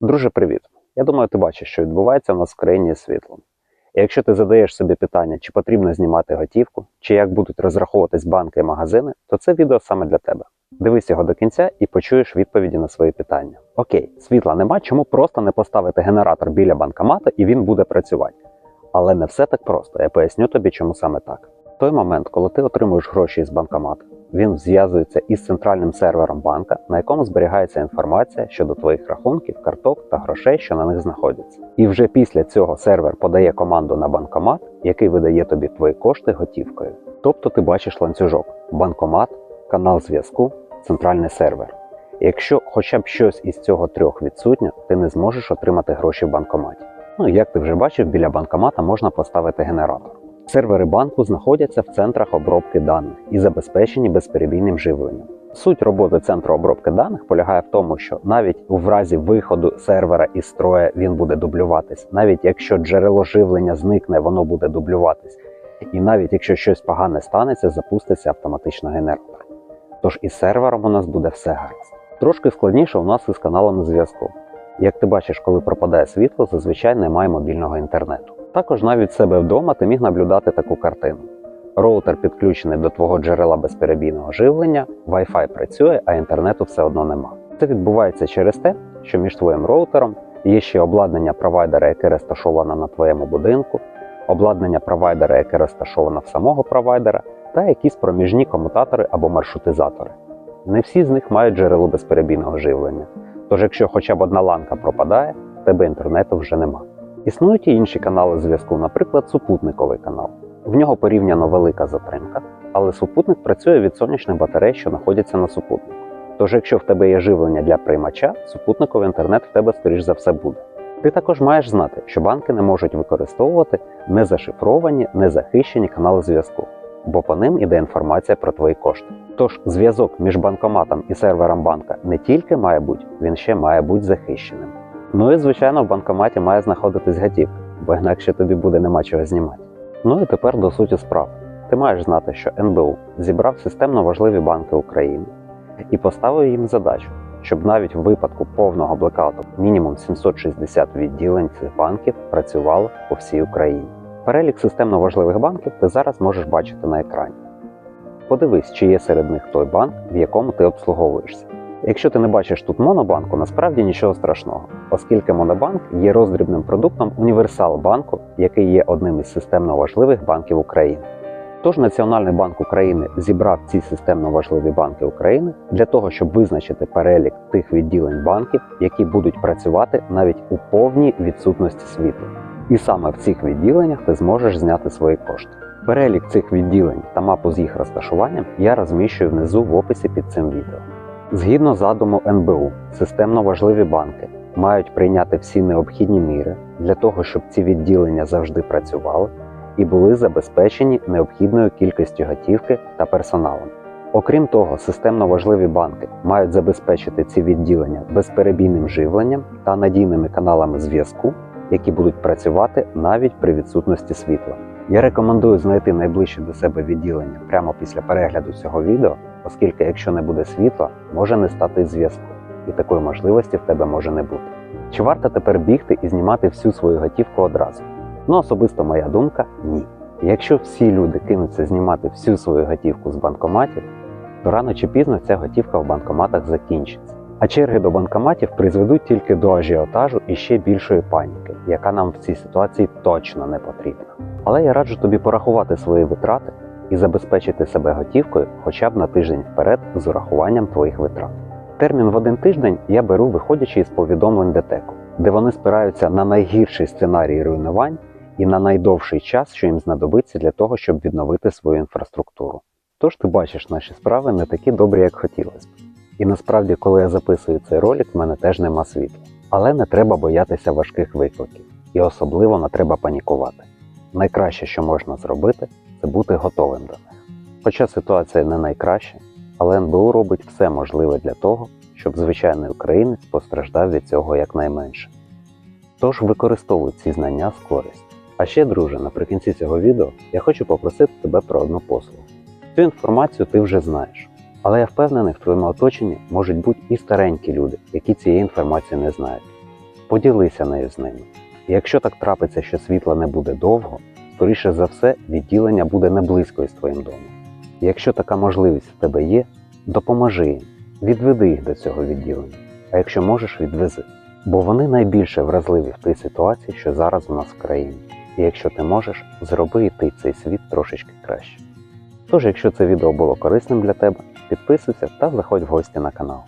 Друже, привіт! Я думаю, ти бачиш, що відбувається в нас в країні світлом. І якщо ти задаєш собі питання, чи потрібно знімати готівку, чи як будуть розраховуватись банки і магазини, то це відео саме для тебе. Дивись його до кінця і почуєш відповіді на свої питання. Окей, світла нема, чому просто не поставити генератор біля банкомата і він буде працювати. Але не все так просто. Я поясню тобі, чому саме так. В той момент, коли ти отримуєш гроші із банкомата, він зв'язується із центральним сервером банка, на якому зберігається інформація щодо твоїх рахунків, карток та грошей, що на них знаходяться. І вже після цього сервер подає команду на банкомат, який видає тобі твої кошти готівкою. Тобто ти бачиш ланцюжок: банкомат, канал зв'язку, центральний сервер. Якщо хоча б щось із цього трьох відсутньо, ти не зможеш отримати гроші в банкоматі. Ну як ти вже бачив, біля банкомата можна поставити генератор. Сервери банку знаходяться в центрах обробки даних і забезпечені безперебійним живленням. Суть роботи центру обробки даних полягає в тому, що навіть в разі виходу сервера із строя він буде дублюватись, навіть якщо джерело живлення зникне, воно буде дублюватись. І навіть якщо щось погане станеться, запуститься автоматично генератор. Тож із сервером у нас буде все гаразд. Трошки складніше у нас із каналами зв'язку. Як ти бачиш, коли пропадає світло, зазвичай немає мобільного інтернету. Також навіть себе вдома ти міг наблюдати таку картину. Роутер підключений до твого джерела безперебійного живлення, Wi-Fi працює, а інтернету все одно нема. Це відбувається через те, що між твоїм роутером є ще обладнання провайдера, яке розташоване на твоєму будинку, обладнання провайдера, яке розташоване в самого провайдера, та якісь проміжні комутатори або маршрутизатори. Не всі з них мають джерело безперебійного живлення. Тож, якщо хоча б одна ланка пропадає, тебе інтернету вже нема. Існують і інші канали зв'язку, наприклад, супутниковий канал. В нього порівняно велика затримка, але супутник працює від сонячних батарей, що знаходяться на супутнику. Тож, якщо в тебе є живлення для приймача, супутниковий інтернет в тебе, скоріш за все, буде. Ти також маєш знати, що банки не можуть використовувати незашифровані, незахищені канали зв'язку, бо по ним іде інформація про твої кошти. Тож зв'язок між банкоматом і сервером банка не тільки має бути, він ще має бути захищеним. Ну і звичайно, в банкоматі має знаходитись готівка, бо інакше тобі буде нема чого знімати. Ну і тепер до суті справ. Ти маєш знати, що НБУ зібрав системно важливі банки України і поставив їм задачу, щоб навіть в випадку повного блекауту мінімум 760 відділень цих банків працювало по всій Україні. Перелік системно важливих банків ти зараз можеш бачити на екрані. Подивись, чи є серед них той банк, в якому ти обслуговуєшся. Якщо ти не бачиш тут монобанку, насправді нічого страшного, оскільки монобанк є роздрібним продуктом універсал банку, який є одним із системно важливих банків України. Тож Національний банк України зібрав ці системно важливі банки України для того, щоб визначити перелік тих відділень банків, які будуть працювати навіть у повній відсутності світла. І саме в цих відділеннях ти зможеш зняти свої кошти. Перелік цих відділень та мапу з їх розташуванням я розміщую внизу в описі під цим відео. Згідно задуму НБУ, системно важливі банки мають прийняти всі необхідні міри для того, щоб ці відділення завжди працювали і були забезпечені необхідною кількістю готівки та персоналом. Окрім того, системно важливі банки мають забезпечити ці відділення безперебійним живленням та надійними каналами зв'язку, які будуть працювати навіть при відсутності світла. Я рекомендую знайти найближче до себе відділення прямо після перегляду цього відео, оскільки якщо не буде світла, може не стати зв'язку, і такої можливості в тебе може не бути. Чи варто тепер бігти і знімати всю свою готівку одразу? Ну, особисто моя думка ні. Якщо всі люди кинуться знімати всю свою готівку з банкоматів, то рано чи пізно ця готівка в банкоматах закінчиться. А черги до банкоматів призведуть тільки до ажіотажу і ще більшої паніки, яка нам в цій ситуації точно не потрібна. Але я раджу тобі порахувати свої витрати і забезпечити себе готівкою хоча б на тиждень вперед з урахуванням твоїх витрат. Термін в один тиждень я беру виходячи із повідомлень ДТЕКу, де вони спираються на найгірший сценарій руйнувань і на найдовший час, що їм знадобиться для того, щоб відновити свою інфраструктуру. Тож ти бачиш, наші справи не такі добрі, як хотілося б. І насправді, коли я записую цей ролик, в мене теж нема світла. Але не треба боятися важких викликів, і особливо не треба панікувати. Найкраще, що можна зробити, це бути готовим до них. Хоча ситуація не найкраща, але НБУ робить все можливе для того, щоб звичайний українець постраждав від цього якнайменше. Тож використовуй ці знання з користю. А ще, друже, наприкінці цього відео я хочу попросити тебе про одну послугу. Цю інформацію ти вже знаєш, але я впевнений, в твоєму оточенні можуть бути і старенькі люди, які цієї інформації не знають. поділися нею з ними. І якщо так трапиться, що світла не буде довго, скоріше за все, відділення буде не близько із твоїм домом. Якщо така можливість в тебе є, допоможи їм, відведи їх до цього відділення. А якщо можеш, відвези. Бо вони найбільше вразливі в тій ситуації, що зараз у нас в країні. І якщо ти можеш, зроби і ти цей світ трошечки краще. Тож, якщо це відео було корисним для тебе, підписуйся та заходь в гості на канал.